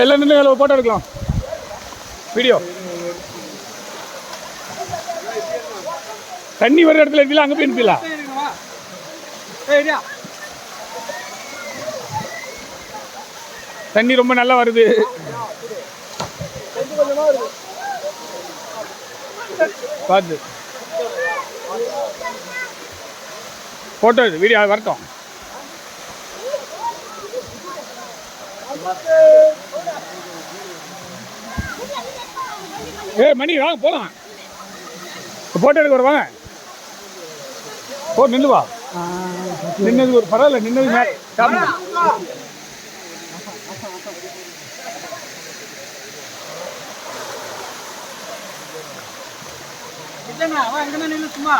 எல்லாம் நின்று அதில் ஃபோட்டோ எடுக்கலாம் வீடியோ. தண்ணி வர இடத்துல எடுத்துல அங்கே போய் நிறுத்திடலாம் தண்ணி ரொம்ப நல்லா வருது. பார்த்து ஃபோட்டோ இது வீடியோ வரட்டும். ஏ மணி வாங்க போகலாம் போட்டோ எடுக்க வர வாங்க போ நின்று வா. நின்னது ஒரு பரவாயில்ல நின்னது மே- இல்லைண்ணா அவன் எங்கன்னா நில்லு சும்மா.